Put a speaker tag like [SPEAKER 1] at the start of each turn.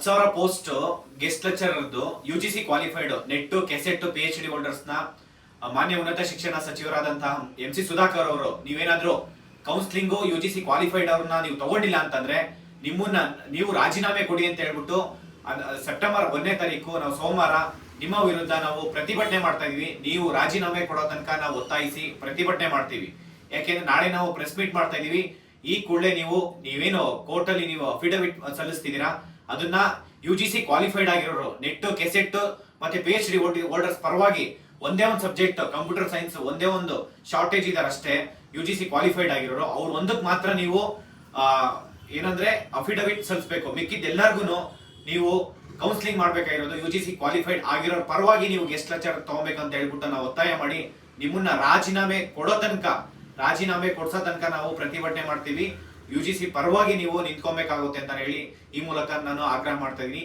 [SPEAKER 1] ಹತ್ತು ಸಾವಿರ post guest ಲೆಕ್ಚರರ್ದು U G C qualified NET KSET P H D ಹೋಲ್ಡರ್ಸ್ನ ಮಾನ್ಯ ಉನ್ನತ ಶಿಕ್ಷಣ ಸಚಿವರಾದಂತಹ ಎಂ ಸಿ ಸುಧಾಕರ್ ಅವರು, ನೀವೇನಾದ್ರೂ counselling U G C qualified ಅವ್ರನ್ನ ನೀವು ತಗೊಂಡಿಲ್ಲ ಅಂತಂದ್ರೆ ನಿಮ್ಮನ್ನ, ನೀವು ರಾಜೀನಾಮೆ ಕೊಡಿ ಅಂತ ಹೇಳ್ಬಿಟ್ಟು ಸೆಪ್ಟೆಂಬರ್ ಒಂದನೇ ತಾರೀಕು, ನಾವು ಸೋಮವಾರ ನಿಮ್ಮ ವಿರುದ್ಧ ನಾವು ಪ್ರತಿಭಟನೆ ಮಾಡ್ತಾ ಇದೀವಿ. ನೀವು ರಾಜೀನಾಮೆ ಕೊಡೋ ತನಕ ನಾವು ಒತ್ತಾಯಿಸಿ ಪ್ರತಿಭಟನೆ ಮಾಡ್ತೀವಿ. ಯಾಕೆಂದ್ರೆ ನಾಳೆ ನಾವು ಪ್ರೆಸ್ ಮೀಟ್ ಮಾಡ್ತಾ ಇದೀವಿ. ಈ ಕೂಡಲೇ ನೀವು, ನೀವೇನು ಕೋರ್ಟ್ ಅಲ್ಲಿ ನೀವು ಅಫಿಡವಿಟ್ ಸಲ್ಲಿಸ್ತಿದ್ದೀರಾ? ಅದನ್ನ ಯು ಜಿ ಸಿ ಕ್ವಾಲಿಫೈಡ್ ಆಗಿರೋರು ನೆಟ್ ಕೆಸೆಟ್ ಮತ್ತೆ ಪಿ ಎಚ್ ಡಿ ಹೋಲ್ಡರ್ಸ್ ಪರವಾಗಿ ಒಂದೇ ಒಂದು ಸಬ್ಜೆಕ್ಟ್ ಕಂಪ್ಯೂಟರ್ ಸೈನ್ಸ್ ಒಂದೇ ಒಂದು ಶಾರ್ಟೇಜ್ ಇದಾರೆ ಅಷ್ಟೇ. ಯು ಜಿ ಸಿ ಕ್ವಾಲಿಫೈಡ್ ಆಗಿರೋರು, ಅವ್ರು ಒಂದಕ್ಕೆ ಮಾತ್ರ ನೀವು ಏನಂದ್ರೆ ಅಫಿಡವಿಟ್ ಸಲ್ಲಿಸಬೇಕು. ಮಿಕ್ಕಿದ ಎಲ್ಲರಿಗೂ ನೀವು ಕೌನ್ಸಿಲಿಂಗ್ ಮಾಡಬೇಕಾಗಿರೋದು ಯು ಜಿ ಸಿ ಕ್ವಾಲಿಫೈಡ್ ಆಗಿರೋ ಪರವಾಗಿ ನೀವು ಗೆಸ್ಟ್ ಲೆಕ್ಚರ್ ತಗೋಬೇಕಂತ ಹೇಳ್ಬಿಟ್ಟು ನಾವು ಒತ್ತಾಯ ಮಾಡಿ ನಿಮ್ಮನ್ನ ರಾಜೀನಾಮೆ ಕೊಡೋ ತನಕ, ರಾಜೀನಾಮೆ ಕೊಡ್ಸೋ ತನಕ ನಾವು ಪ್ರತಿಭಟನೆ ಮಾಡ್ತೀವಿ. ಯು ಜಿ ಸಿ ಪರವಾಗಿ ನೀವು ನಿಂತ್ಕೊಬೇಕಾಗುತ್ತೆ ಅಂತ ಹೇಳಿ ಈ ಮೂಲಕ ನಾನು ಆಗ್ರಹ ಮಾಡ್ತಾ ಇದೀನಿ